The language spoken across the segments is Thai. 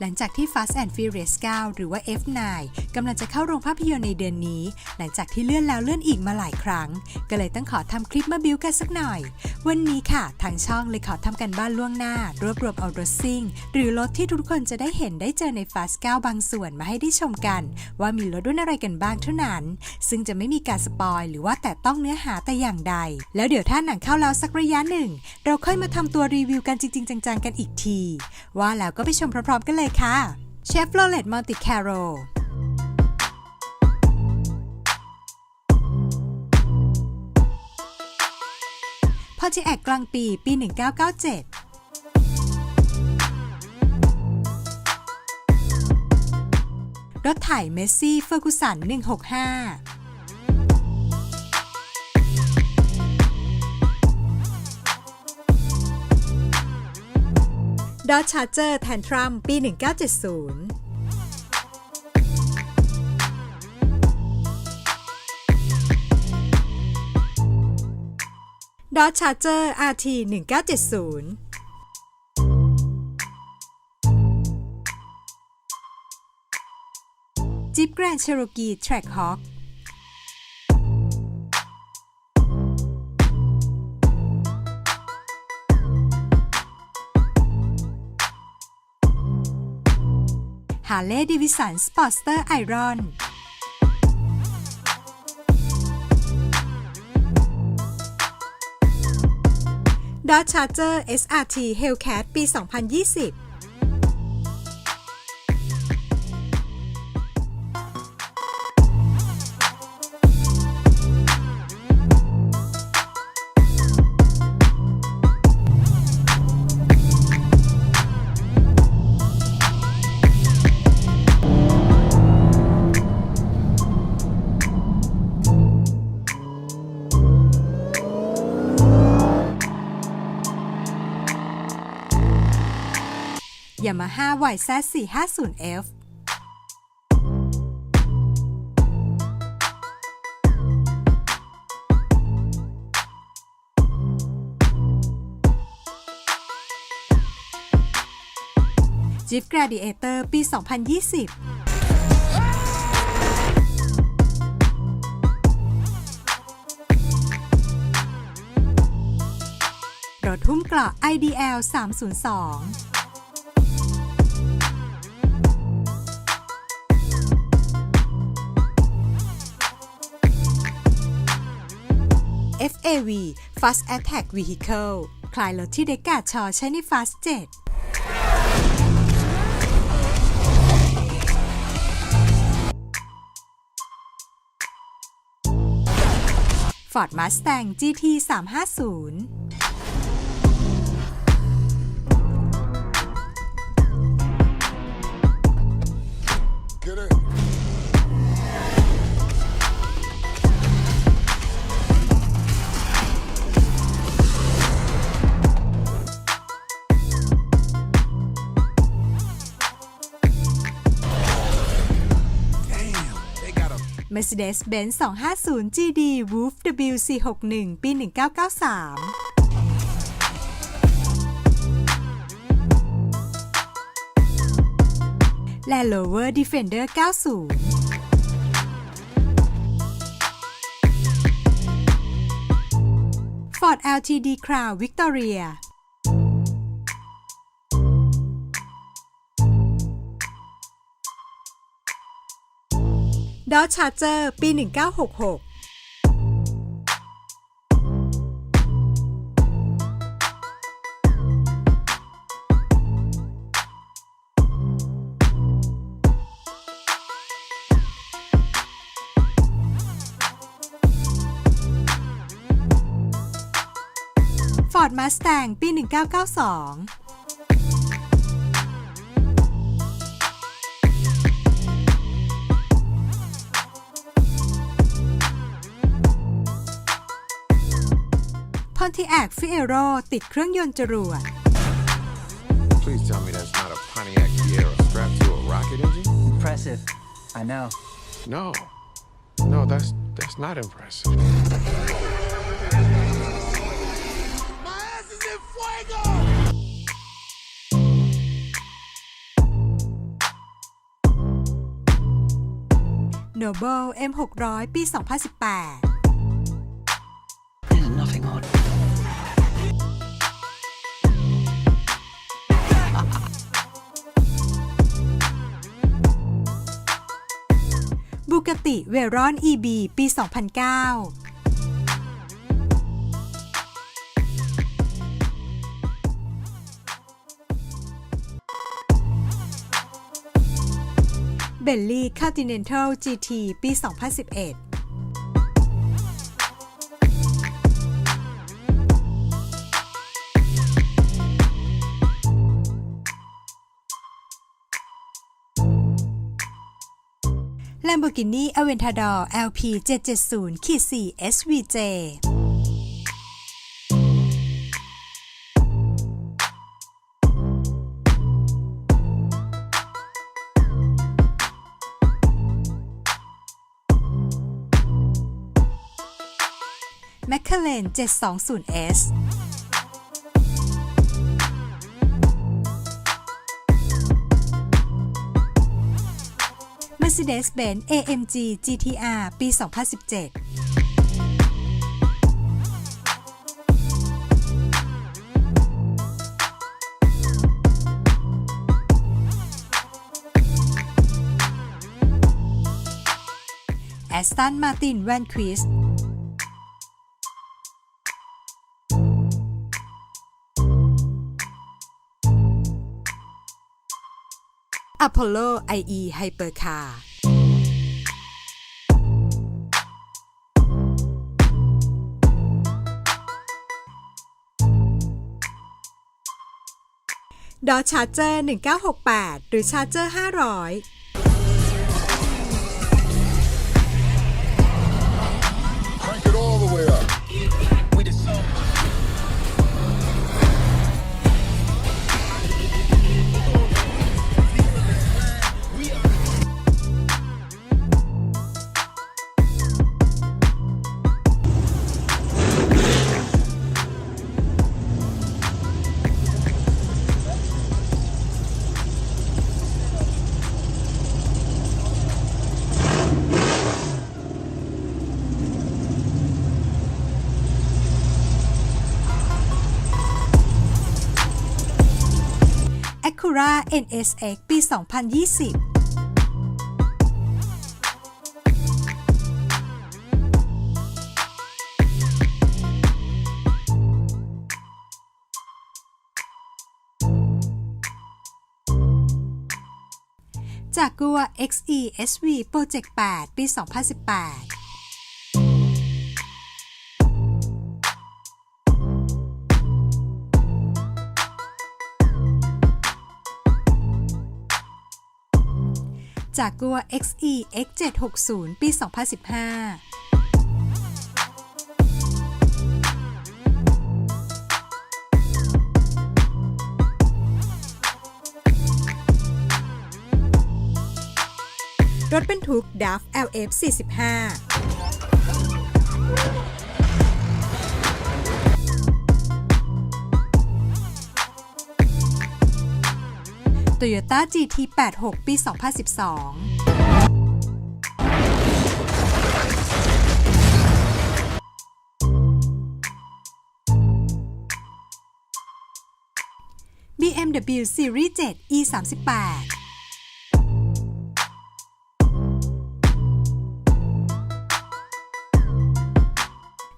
หลังจากที่ Fast and Furious 9 หรือว่า F9 กำลังจะเข้าโรงภาพยนตร์ในเดือนนี้ หลังจากที่เลื่อนแล้วเลื่อนอีกมาหลายครั้ง ก็เลยต้องขอทำคลิปมาบิวกันสักหน่อย วันนี้ค่ะ ทางช่องเลยขอทำกันบ้านล่วงหน้า รวบรวมเอารถซิ่ง หรือรถที่ทุกคนจะได้เห็นได้เจอใน Fast 9 บางส่วนมาให้ได้ชมกัน ว่ามีรถรุ่นอะไรกันบ้างเท่านั้น ซึ่งจะไม่มีการสปอยหรือว่าแต่ต้องเนื้อหาแต่อย่างใด แล้วเดี๋ยวถ้าหนังเข้าแล้วสักระยะหนึ่ง เราค่อยมาทำตัวรีวิวกันจริงๆ จังๆ กันอีกที ว่าแล้วก็ไปชมพร้อมๆกันเลยยค่ะเชฟโรเลตมัลติแคโรพอจีแอกกลางปีปี 1997รถไถเมสซี่เฟอร์กูสัน 165 ดอชาร์เจอร์แทนทรัมปี 1970ดอชาร์เจอร์ RT 1970จิปแกรนเชโรกีแทร็กฮอค ฮาร์เลย์ดิวิสันสปอร์ตสเตอร์ไอรอนดอ c ชาร์เจอร์ SRT Hellcat ปี 2020 Yamaha YZ450F จิฟ Gladiator ปี 2020รถหุ้มเกราะ IDL 302 FAV Fast Attack Vehicle คลายรถที่เดกาชอใช้ใน Fast 7ฟอร์ดมาสแตง GT 350 Mercedes-Benz 250 GD Wolf WC61 ปี 1993 Land Rover Defender 90 Ford LTD Crown Victoria ดอชาร์เจอร์ปี 1966ฟอร์ดมาสแตงปี 1992 อนที่แอกฟิเอโรติดเครื่องยนต์จรวด Please tell me that's not a Pontiac Fiero strapped to a rocket engine. Impressive. I know. No. No, that's that's not impressive. My ass is in fuego. โนเบิล M600 ปี 2018 เวรอนอีบีปี 2009เบลลี่คาติเนนทัลจีทีปี 2011 Lamborghini Aventador LP 770 4 SVJ McLaren 720S Mercedes-Benz AMG GTR ปี 2017แอสตันมาตินแวนควิส Apollo IE Hypercar ดอชาร์เจอร์1968 หรือชาร์เจอร์500 Acura NSX ปี 2020จากกัว XE SV Project 8 ปี 2018 จากกัว XE X760 ปี 2015รถบรรทุก DAF LF 45 Toyota GT 86 ปี 2012 BMW Series 7 E 38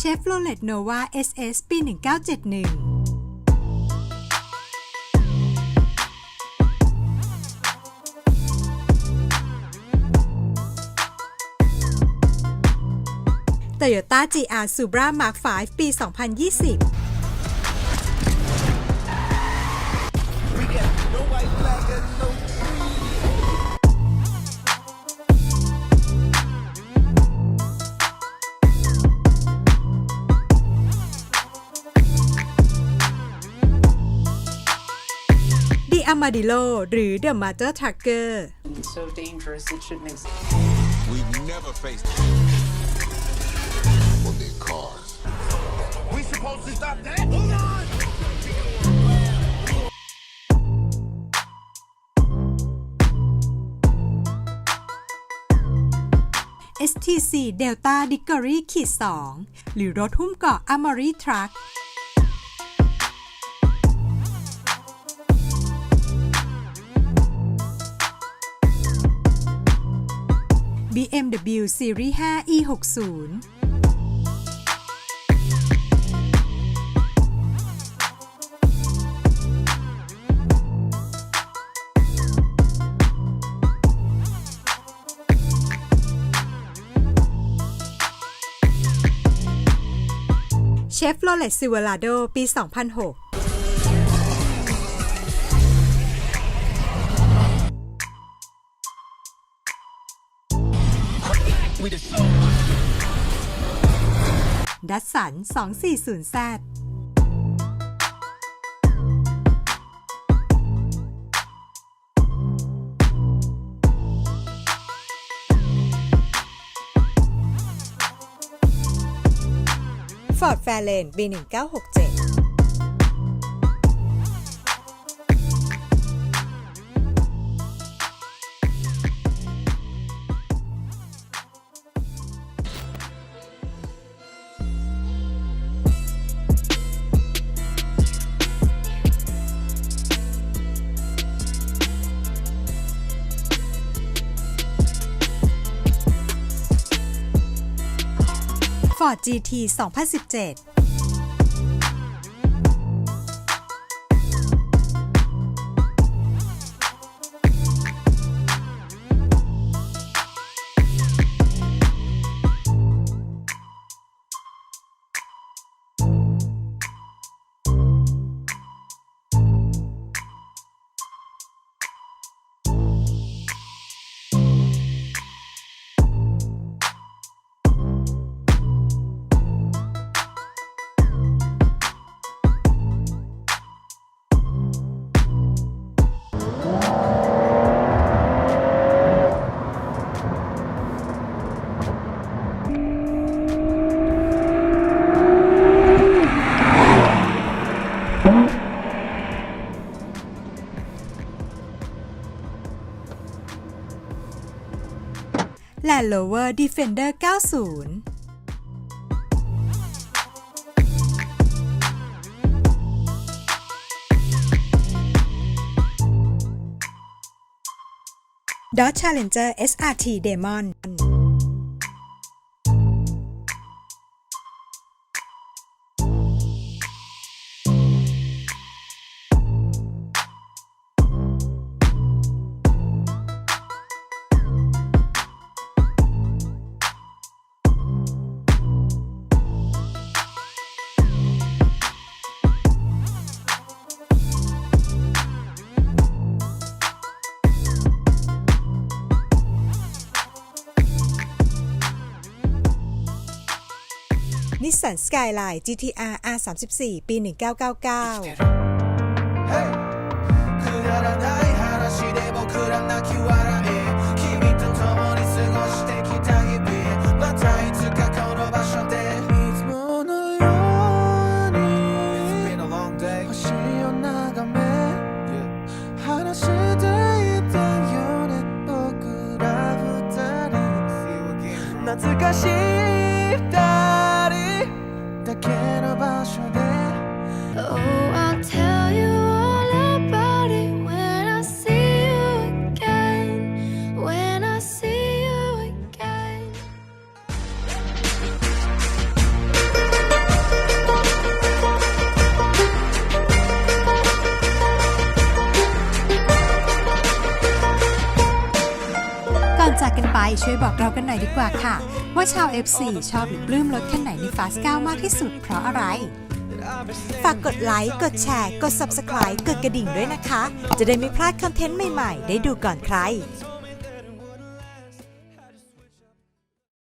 Chevrolet Nova SS ปี 1971 Toyota GR Supra Mark V ปี 2020 The Armadillo หรือ The Mother Trucker It's so dangerous, it shouldn't exist. We've never faced Well, their cars. We supposed to stop that? Hold on! STC Delta Dickory ขีด2หรือรถหุ้มเกาะ Armory Truck BMW Series 5 E60 เชฟโรเลตซิวลาโดปี 2006ดัสสัน 240Z ฟอร์ด Ford Fairlane B1967 Ford GT 2017 Land Rover Defender 90 Dodge Challenger SRT Demon นิสสันสกายไลน์ GTR R34 ปี 1999 ช่วยบอกเรากันหน่อยดีกว่าค่ะ ว่าชาว FC ชอบหรือปลื้มรถคันไหนในฟาส9มากที่สุดเพราะอะไร ฝากกดไลค์ กดแชร์ กด Subscribe กดกระดิ่งด้วยนะคะ จะได้ไม่พลาดคอนเทนต์ใหม่ ๆ ได้ดูก่อนใคร